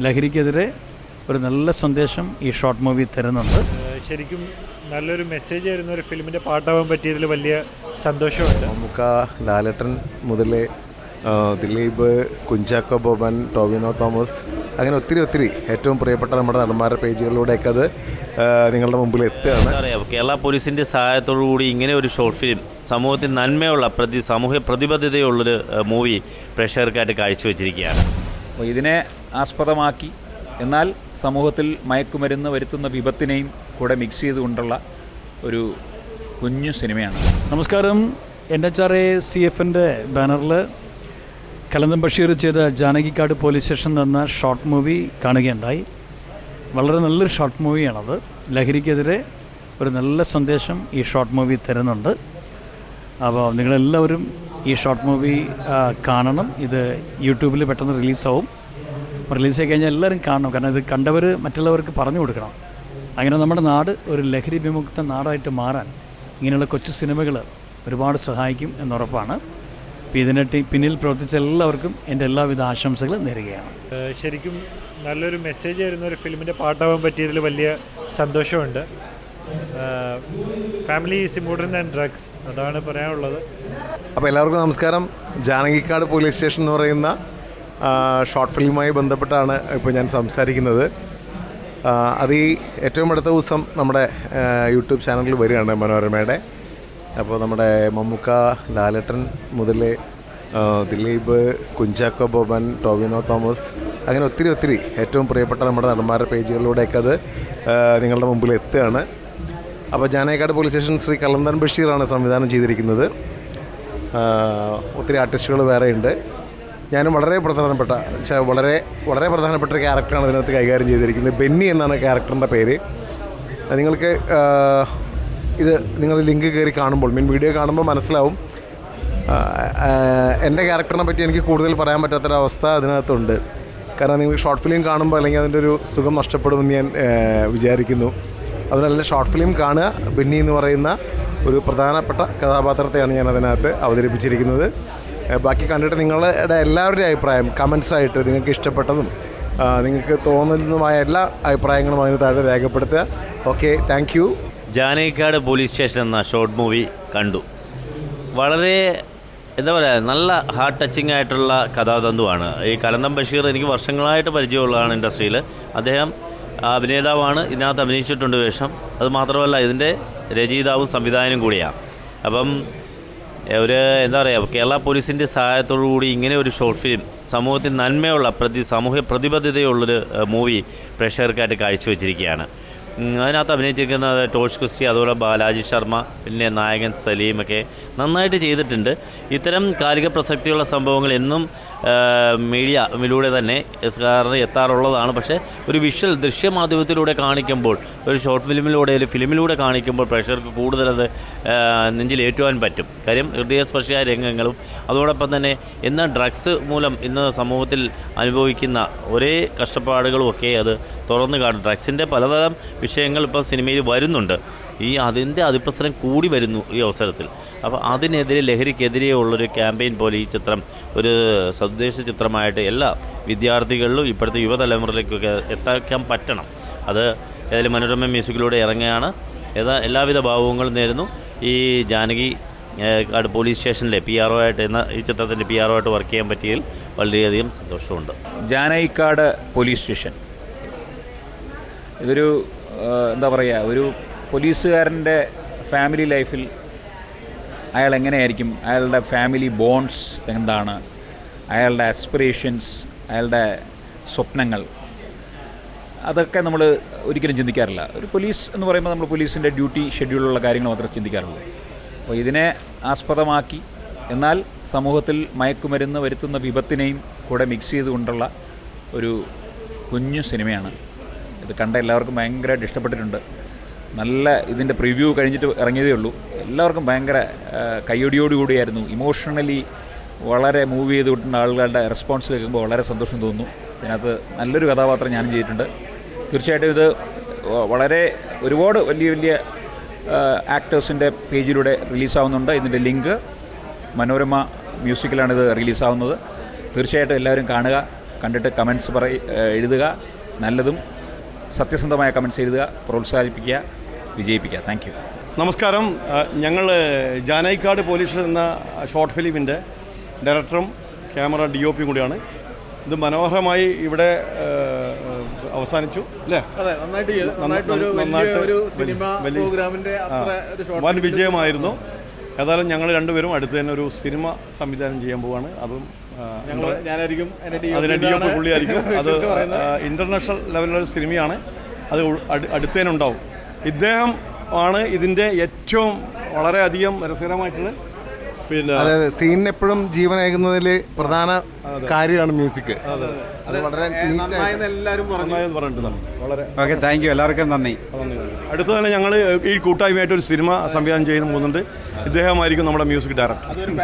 ലഹരിക്കെതിരെ ഒരു നല്ല സന്ദേശം ഈ ഷോർട്ട് മൂവി തരുന്നുണ്ട്. ശരിക്കും നല്ലൊരു മെസ്സേജ് തരുന്ന ഒരു ഫിലിമിന്റെ പാട്ടാവാൻ പറ്റിയതിൽ വലിയ സന്തോഷമുണ്ട്. നമുക്ക് ലാലട്ടൻ മുതൽ ദിലീപ് കുഞ്ചാക്കോ ബോബൻ ടോവിനോ തോമസ് അങ്ങനെ ഒത്തിരി ഒത്തിരി ഏറ്റവും പ്രിയപ്പെട്ട നമ്മുടെ നടന്മാരുടെ പേജുകളിലൂടെയൊക്കെ അത് നിങ്ങളുടെ മുമ്പിൽ എത്തുകയാണ്. കേരള പോലീസിന്റെ സഹായത്തോടു കൂടി ഇങ്ങനെ ഒരു ഷോർട്ട് ഫിലിം സമൂഹത്തിൽ നന്മയുള്ള പ്രതി സമൂഹ പ്രതിബദ്ധതയുള്ളൊരു മൂവി പ്രേക്ഷകർക്കായിട്ട് കാഴ്ചവെച്ചിരിക്കുകയാണ്. അപ്പോൾ ഇതിനെ ആസ്പദമാക്കി. എന്നാൽ സമൂഹത്തിൽ മയക്കുമരുന്ന് വരുത്തുന്ന വിപത്തിനെയും കൂടെ മിക്സ് ചെയ്തുകൊണ്ടുള്ള ഒരു കുഞ്ഞു സിനിമയാണ്. നമസ്കാരം. N H R A C എഫിന്റെ ബാനറിൽ കലന്തം ബഷീർ ചെയ്ത ജാനകിക്കാട് പോലീസ് സ്റ്റേഷൻ എന്ന ഷോർട്ട് മൂവി കാണുകയുണ്ടായി. വളരെ നല്ലൊരു ഷോർട്ട് മൂവിയാണത്. ലഹരിക്കെതിരെ ഒരു നല്ല സന്ദേശം ഈ ഷോർട്ട് മൂവി തരുന്നുണ്ട്. അപ്പോൾ നിങ്ങളെല്ലാവരും ഈ ഷോർട്ട് മൂവി കാണണം. ഇത് യൂട്യൂബിൽ പെട്ടെന്ന് റിലീസാവും. റിലീസായി കഴിഞ്ഞാൽ എല്ലാവരും കാണണം. കാരണം ഇത് കണ്ടവർ മറ്റുള്ളവർക്ക് പറഞ്ഞു കൊടുക്കണം. അങ്ങനെ നമ്മുടെ നാട് ഒരു ലഹരി വിമുക്ത നാടായിട്ട് മാറാൻ ഇങ്ങനെയുള്ള കൊച്ചു സിനിമകൾ ഒരുപാട് സഹായിക്കും എന്നുറപ്പാണ്. അപ്പോൾ ഇതിനെ ടി- പിന്നിൽ പ്രവർത്തിച്ച എല്ലാവർക്കും എന്റെ എല്ലാവിധ ആശംസകളും നേരുകയാണ്. ശരിക്കും നല്ലൊരു മെസ്സേജ് തരുന്ന ഒരു ഫിലിമിന്റെ പാട്ടാവാൻ പറ്റിയതിൽ വലിയ സന്തോഷമുണ്ട്. Family is important and drugs അതാണ് പറയാനുള്ളത്. അപ്പോൾ എല്ലാവർക്കും നമസ്കാരം. ജാനകിക്കാട് പോലീസ് സ്റ്റേഷൻ എന്ന് പറയുന്ന ഷോർട്ട് ഫിലിമുമായി ബന്ധപ്പെട്ടാണ് ഇപ്പോൾ ഞാൻ സംസാരിക്കുന്നത്. അത് ഈ ഏറ്റവും അടുത്ത ദിവസം നമ്മുടെ യൂട്യൂബ് ചാനലിൽ വരികയാണ് മനോരമയുടെ. അപ്പോൾ നമ്മുടെ മമ്മൂക്ക ലാലട്ടൻ മുതൽ ദിലീപ് കുഞ്ചാക്കോ ബോബൻ ടോവിനോ തോമസ് അങ്ങനെ ഒത്തിരി ഒത്തിരി ഏറ്റവും പ്രിയപ്പെട്ട നമ്മുടെ നടന്മാരുടെ പേജുകളിലൂടെയൊക്കെ അത് നിങ്ങളുടെ മുമ്പിൽ എത്തുകയാണ്. അപ്പോൾ ജാനേക്കാട് പോലീസ് സ്റ്റേഷൻ ശ്രീ കലന്തൻ ബഷീറാണ് സംവിധാനം ചെയ്തിരിക്കുന്നത്. ഒത്തിരി ആർട്ടിസ്റ്റുകൾ വേറെയുണ്ട്. ഞാനും വളരെ പ്രധാനപ്പെട്ട വളരെ വളരെ പ്രധാനപ്പെട്ട ഒരു ക്യാരക്ടറാണ് ഇതിനകത്ത് കൈകാര്യം ചെയ്തിരിക്കുന്നത്. ബെന്നി എന്നാണ് ക്യാരക്ടറിന്റെ പേര്. നിങ്ങൾക്ക് ഇത് നിങ്ങൾ ലിങ്ക് കയറി കാണുമ്പോൾ മീൻ വീഡിയോ കാണുമ്പോൾ മനസ്സിലാവും. എന്റെ ക്യാരക്ടറിനെ പറ്റി എനിക്ക് കൂടുതൽ പറയാൻ പറ്റാത്തൊരവസ്ഥ അതിനകത്തുണ്ട്. കാരണം നിങ്ങൾ ഷോർട്ട് ഫിലിം കാണുമ്പോൾ അല്ലെങ്കിൽ അതിന്റെ ഒരു സുഖം നഷ്ടപ്പെടുമെന്ന് ഞാൻ വിചാരിക്കുന്നു. അതുപോലെ ഷോർട്ട് ഫിലിം കാണുക ബെന്നി എന്ന് പറയുന്ന ഒരു പ്രധാനപ്പെട്ട കഥാപാത്രത്തെയാണ് ഞാൻ അതിനകത്ത് അവതരിപ്പിച്ചിരിക്കുന്നത്. ബാക്കി കണ്ടിട്ട് നിങ്ങളുടെ എല്ലാവരുടെയും അഭിപ്രായം കമൻസ് ആയിട്ട് നിങ്ങൾക്ക് ഇഷ്ടപ്പെട്ടതും നിങ്ങൾക്ക് തോന്നുന്നതുമായ എല്ലാ അഭിപ്രായങ്ങളും അതിന് താഴെ രേഖപ്പെടുത്തുക. Okay thank you Janakikkad police station എന്ന ഷോർട്ട് മൂവി കണ്ടു. വളരെ എന്താ പറയുക നല്ല ഹാർട്ട് ടച്ചിങ് ആയിട്ടുള്ള കഥാതന്തുവാണ്. ഈ കലന്തം ബഷീർ എനിക്ക് വർഷങ്ങളായിട്ട് പരിചയമുള്ളതാണ് ഇൻഡസ്ട്രിയിൽ അദ്ദേഹം അഭിനേതാവാണ്. ഇതിനകത്ത് അഭിനയിച്ചിട്ടുണ്ട് വേഷം. അത് മാത്രമല്ല ഇതിന്റെ രചയിതാവും സംവിധായകനും കൂടിയാണ്. അപ്പം ഒരു എന്താ പറയുക കേരള പോലീസിന്റെ സഹായത്തോടു കൂടി ഇങ്ങനെ ഒരു ഷോർട്ട് ഫിലിം സമൂഹത്തിൽ നന്മയുള്ള പ്രതി സാമൂഹ്യ പ്രതിബദ്ധതയുള്ളൊരു മൂവി പ്രേക്ഷകർക്കായിട്ട് കാഴ്ചവെച്ചിരിക്കുകയാണ്. അതിനകത്ത് അഭിനയിച്ചിരിക്കുന്നത് ടോഷ് ക്രിസ്റ്റി അതുപോലെ ബാലാജി ശർമ്മ പിന്നെ നായകൻ സലീമൊക്കെ നന്നായിട്ട് ചെയ്തിട്ടുണ്ട്. ഇത്തരം കാലിക പ്രസക്തിയുള്ള സംഭവങ്ങൾ എന്നും മീഡിയയിലൂടെ തന്നെ സാറിന് എത്താറുള്ളതാണ്. പക്ഷേ ഒരു വിഷ്വൽ ദൃശ്യമാധ്യമത്തിലൂടെ കാണിക്കുമ്പോൾ ഒരു ഷോർട്ട് ഫിലിമിലൂടെ അല്ലെങ്കിൽ ഫിലിമിലൂടെ കാണിക്കുമ്പോൾ പ്രേക്ഷകർക്ക് കൂടുതലത് നെഞ്ചിലേറ്റുവാൻ പറ്റും. കാര്യം ഹൃദയസ്പർശിയായ രംഗങ്ങളും അതോടൊപ്പം തന്നെ ഇന്ന് ഡ്രഗ്സ് മൂലം ഇന്ന് സമൂഹത്തിൽ അനുഭവിക്കുന്ന ഒരേ കഷ്ടപ്പാടുകളും ഒക്കെ അത് തുറന്നു കാണും ഡ്രഗ്സിന്റെ പലതരം വിഷയങ്ങൾ ഇപ്പോൾ സിനിമയിൽ വരുന്നുണ്ട്. ഈ അതിന്റെ അതിപ്രസരം കൂടി വരുന്നു ഈ അവസരത്തിൽ. അപ്പോൾ അതിനെതിരെ ലഹരിക്കെതിരെയുള്ളൊരു ക്യാമ്പയിൻ പോലെ ഈ ചിത്രം ഒരു സന്ദേശ ചിത്രമായിട്ട് എല്ലാ വിദ്യാർത്ഥികളിലും ഇപ്പോഴത്തെ യുവതലമുറയിലേക്കൊക്കെ എത്തിക്കാൻ പറ്റണം. അത് ഏതായാലും മനോരമ മ്യൂസിക്കിലൂടെ ഇറങ്ങുകയാണ്. ഏതാ എല്ലാവിധ ഭാവങ്ങളും നേരുന്നു. ഈ ജാനകി കാട് പോലീസ് സ്റ്റേഷനിലെ പി ആർ ഒ ആയിട്ട് എന്ന ഈ ചിത്രത്തിന്റെ പി ആർ ഒ ആയിട്ട് വർക്ക് ചെയ്യാൻ പറ്റിയതിൽ വളരെയധികം സന്തോഷമുണ്ട്. Janakikkad police station. ഇതൊരു എന്താ പറയുക ഒരു പോലീസുകാരന്റെ ഫാമിലി ലൈഫിൽ അയാൾ എങ്ങനെയായിരിക്കും? അയാളുടെ ഫാമിലി ബോൺസ് എന്താണ്? അയാളുടെ ആസ്പിറേഷൻസ് അയാളുടെ സ്വപ്നങ്ങൾ. അതൊക്കെ നമ്മൾ ഒരിക്കലും ചിന്തിക്കാറില്ല. ഒരു പോലീസ് എന്ന് പറയുമ്പോൾ നമ്മൾ പോലീസിന്റെ ഡ്യൂട്ടി ഷെഡ്യൂളിലുള്ള കാര്യങ്ങൾ മാത്രമേ ചിന്തിക്കാറുള്ളൂ. അപ്പോൾ ഇതിനെ ആസ്പദമാക്കി എന്നാൽ സമൂഹത്തിൽ മയക്കുമരുന്ന് വരുത്തുന്ന വിപത്തിനെയും കൂടെ മിക്സ് ചെയ്തുകൊണ്ടുള്ള ഒരു കുഞ്ഞു സിനിമയാണ് ഇത് കണ്ട എല്ലാവർക്കും ഭയങ്കരമായിട്ട് ഇഷ്ടപ്പെട്ടിട്ടുണ്ട്. നല്ല ഇതിന്റെ പ്രിവ്യൂ കഴിഞ്ഞിട്ട് ഇറങ്ങിയതേ ഉള്ളൂ. എല്ലാവർക്കും ഭയങ്കര കയ്യൊടിയോടുകൂടിയായിരുന്നു ഇമോഷണലി വളരെ മൂവ് ചെയ്ത് വിട്ടുന്ന ആളുകളുടെ റെസ്പോൺസ് കേൾക്കുമ്പോൾ വളരെ സന്തോഷം തോന്നുന്നു. ഇതിനകത്ത് നല്ലൊരു കഥാപാത്രം ഞാനും ചെയ്തിട്ടുണ്ട്. തീർച്ചയായിട്ടും ഇത് വളരെ ഒരുപാട് വലിയ വലിയ ആക്ടേഴ്സിന്റെ പേജിലൂടെ റിലീസാവുന്നുണ്ട് ഇതിന്റെ ലിങ്ക് മനോരമ മ്യൂസിക്കിലാണിത് റിലീസാവുന്നത് തീർച്ചയായിട്ടും എല്ലാവരും കാണുക കണ്ടിട്ട് കമൻസ് പറ എഴുതുക. നല്ലതും സത്യസന്ധമായ കമൻസ് എഴുതുക പ്രോത്സാഹിപ്പിക്കുക വിജയിപ്പിക്കുക. താങ്ക് യു നമസ്കാരം. ഞങ്ങൾ ജാനൈക്കാട് പോലീസ് എന്ന ഷോർട്ട് ഫിലിമിന്റെ ഡയറക്ടറും ക്യാമറ ഡി ഒ പിയും കൂടിയാണ്. ഇത് മനോഹരമായി ഇവിടെ അവസാനിച്ചു അല്ലേ? അതെ നന്നായിട്ട് ചെയ്തു. നന്നായിട്ട് ഒരു ഒരു സിനിമ പ്രോഗ്രാമിന്റെ അത്ര ഒരു ഷോർട്ട് വൻ വിജയമായിരുന്നു. ഏതായാലും ഞങ്ങൾ രണ്ടുപേരും അടുത്ത് തന്നെ ഒരു സിനിമ സംവിധാനം ചെയ്യാൻ പോവാണ്. അതും അതിന് ഡി ഒ പുള്ളിയായിരിക്കും. അത്. ഇന്റർനാഷണൽ ലെവലിലുള്ള സിനിമയാണ്. അത് അടുത്തേനുണ്ടാവും. ഇദ്ദേഹം ആണ് ഇതിന്റെ ഏറ്റവും വളരെയധികം രസകരമായിട്ടുള്ള പിന്നെ അതായത് സീനിന് എപ്പോഴും ജീവനേകുന്നതിൽ പ്രധാന കാര്യമാണ് മ്യൂസിക്. അത് വളരെ എല്ലാവരും വളരെ ഓക്കെ താങ്ക് യു എല്ലാവർക്കും നന്ദി. അടുത്തു തന്നെ ഞങ്ങൾ ഈ കൂട്ടായ്മയായിട്ട് ഒരു സിനിമ സംവിധാനം ചെയ്യുന്ന പോകുന്നുണ്ട്. ഇദ്ദേഹമായിരിക്കും നമ്മുടെ മ്യൂസിക് ഡയറക്ടർ.